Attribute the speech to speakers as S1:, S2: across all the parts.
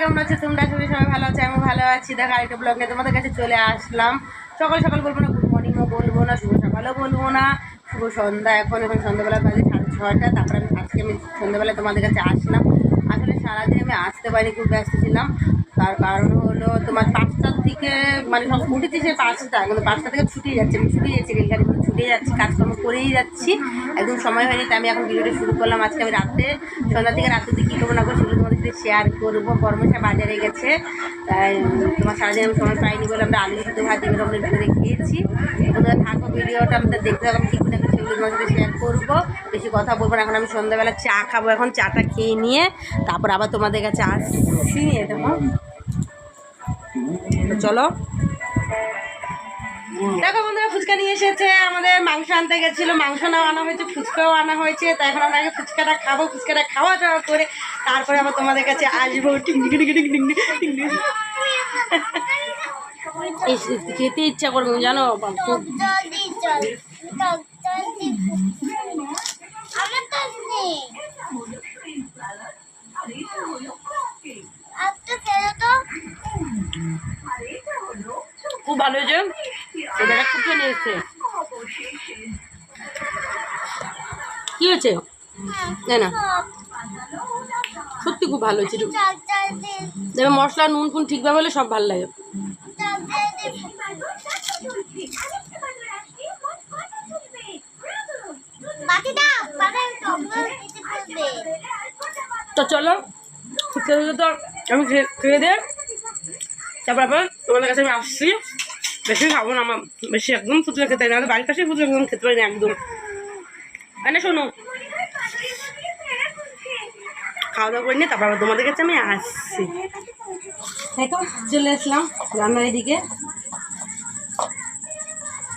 S1: কেমন আছে? তোমরা সবাই সবাই ভালো আছে? আমি ভালো আছি। দেখো, আরেকটা ব্লগ তোমাদের কাছে চলে আসলাম। সকাল সকাল বলব না গুড মর্নিংও বলব না, শুভ সকালও বলব না, শুভ সন্ধ্যা এখন এখন সন্ধ্যাবেলা বাজে সাড়ে ছয়টা। তারপরে আমি আজকে আমি সন্ধ্যাবেলা তোমাদের কাছে আসলাম। আসলে সারাদিন আমি আসতে পারিনি, খুব ব্যস্ত ছিলাম। তার কারণ হলো তোমার পাঁচটার থেকে মানে উঠেছি সে পাঁচটা, কিন্তু পাঁচটা থেকে ছুটি যাচ্ছে। আমি ছুটি যাচ্ছি রেলগাড়ি ছুটে যাচ্ছি, কাজকর্ম করেই যাচ্ছি। একদম সময় হয়নি, তাই আমি এখন ভিডিওটা শুরু করলাম। আজকে আমি রাতে সন্ধ্যা থেকে রাতে কী করব না করব সাথে শেয়ার করব। কর্মশা বাজারে গেছে। তাই তোমার সারাদিন আমি সময় পাইনি বলে আমরা আলু শুধু ভাজি রকমের ভিতরে খেয়েছি তোমরা থাকো, ভিডিওটা আমি তো দেখতে হবে কী করে আমি সেগুলো তোমার সাথে শেয়ার করব। বেশি কথা বলব না। এখন আমি সন্ধ্যাবেলা চা খাব। এখন চাটা খেয়ে নিয়ে তারপর আবার তোমাদের কাছে আসছি। দেখো। চলো। দেখো বন্ধুরা, ফুচকা নিয়ে এসেছে। আমাদের মাংস আনতে গেছিল। মাংস নাও আনা হয়েছে, ফুচকাও আনা হয়েছে। তাই এখন আমরা ফুচকাটা খাব। ফুচকাটা খাওয়া দাওয়া করে তারপরে আবার তোমাদের কাছে আসব। টিং টিং টিং টিং টিং টিং টিং। ইস, ইস, খেতে ইচ্ছা করবে জানো? খুব খুব ভালো হয়েছে। এবারে ফুচকা নিয়ে এসছে। কি হয়েছে? না না। খুব ভালো হয়েছে তবে মশলা নুন ফুন ঠিকভাবে হলে সব ভালো লাগে। তো চলো তো আমি খেয়ে খেয়ে দে তারপর আবার তোমাদের কাছে আমি আসছি। বেশি খাব না আমার বেশি একদম ফুচকা খেতে না। বাড়ির কাছে ফুচকা একদম খেতে পারি না একদম। মানে শোনো খাওয়া দাওয়া করে নিয়ে তারপর আবার তোমাদের কাছে আমি আসছি। দেখো চলে আসলাম রান্নার এদিকে।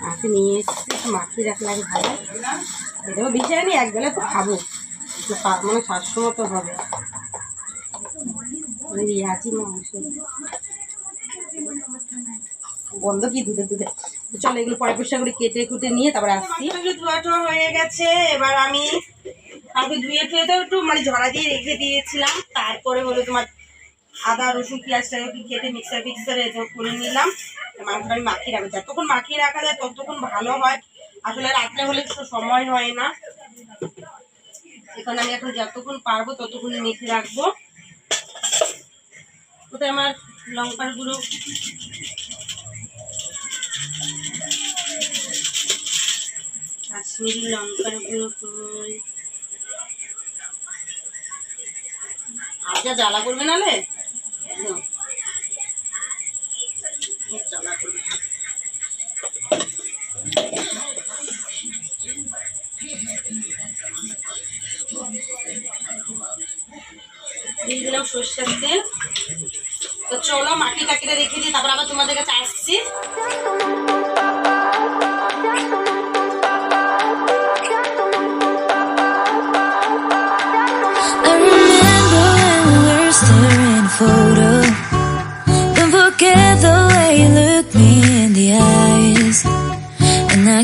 S1: মাখি নিয়ে এসেছি মাখি রাখলে ভালো। এটাও বেশি আমি এক তো খাব। মানে সাতশো মতো হবে। ওই রিয়াজি মাংস। বন্ধ কি দুধে দুধে? তো চলো এগুলো পরে পরিষ্কার করে কেটে কুটে নিয়ে তারপরে আসছি। ধোয়া টোয়া হয়ে গেছে এবার আমি আগে ধুয়ে টুয়ে তো একটু মানে ঝরা দিয়ে রেখে দিয়েছিলাম। তারপরে হলো তোমার আদা, রসুন, পেঁয়াজটাকে একটু কেটে মিক্সার ফিক্সারে করে নিলাম। মাংসটা আমি মাখিয়ে রাখব। যতক্ষণ মাখিয়ে রাখা যায় ততক্ষণ ভালো হয়। আসলে রাত্রে হলে একটু সময় হয় না। এখন আমি এখন যতক্ষণ পারব ততক্ষণ মেখে রাখব। কোথায় আমার লঙ্কার গুঁড়ো। কাশ্মীরি লঙ্কার গুঁড়ো যা জ্বালা করবে একদম জ্বালা দিয়ে দিলাম সর্ষের তেল। তো চলো মাটি টাকিটা রেখে দিই তারপর আবার তোমাদের কাছে আসছি।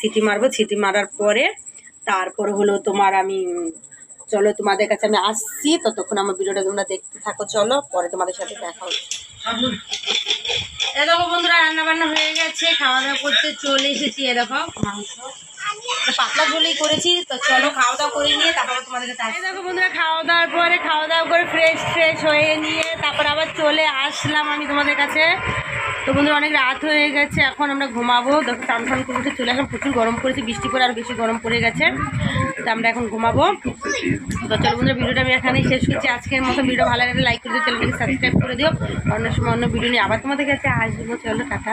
S1: সিটি মারবো সিটি মারার পরে তারপর হলো তোমার আমি চলো তোমাদের কাছে আমি আসছি ততক্ষণ আমার ভিডিওটা তোমরা দেখতে থাকো চলো পরে তোমাদের সাথে দেখা হচ্ছে। এ দেখো বন্ধুরা রান্না বান্না হয়ে গেছে খাওয়া দাওয়া করতে চলে এসেছি এ দেখো মাংস। পাতলা ঝোলেই করেছি তো চলো খাওয়া দাওয়া করে নিয়ে তারপরে তোমাদের কাছে দেখো বন্ধুরা খাওয়া দাওয়ার পরে খাওয়া দাওয়া করে ফ্রেশ ফ্রেশ হয়ে নিয়ে তারপর আবার চলে আসলাম আমি তোমাদের কাছে। তো বন্ধুরা, অনেক রাত হয়ে গেছে, এখন আমরা ঘুমাবো। টান টান করে উঠে চলে এখন প্রচুর গরম পড়েছে, বৃষ্টি পরে আর বেশি গরম পড়ে গেছে। তো আমরা এখন ঘুমাবো। তো চলো বন্ধুরা, ভিডিওটা আমি এখানেই শেষ করছি। আজকের মতো ভিডিও ভালো লাগলে লাইক করে দিও, চ্যানেলটাকে সাবস্ক্রাইব করে দিও। অন্য সময় অন্য ভিডিও নিয়ে আবার তোমাদের কাছে আসব। চলো, টাটা।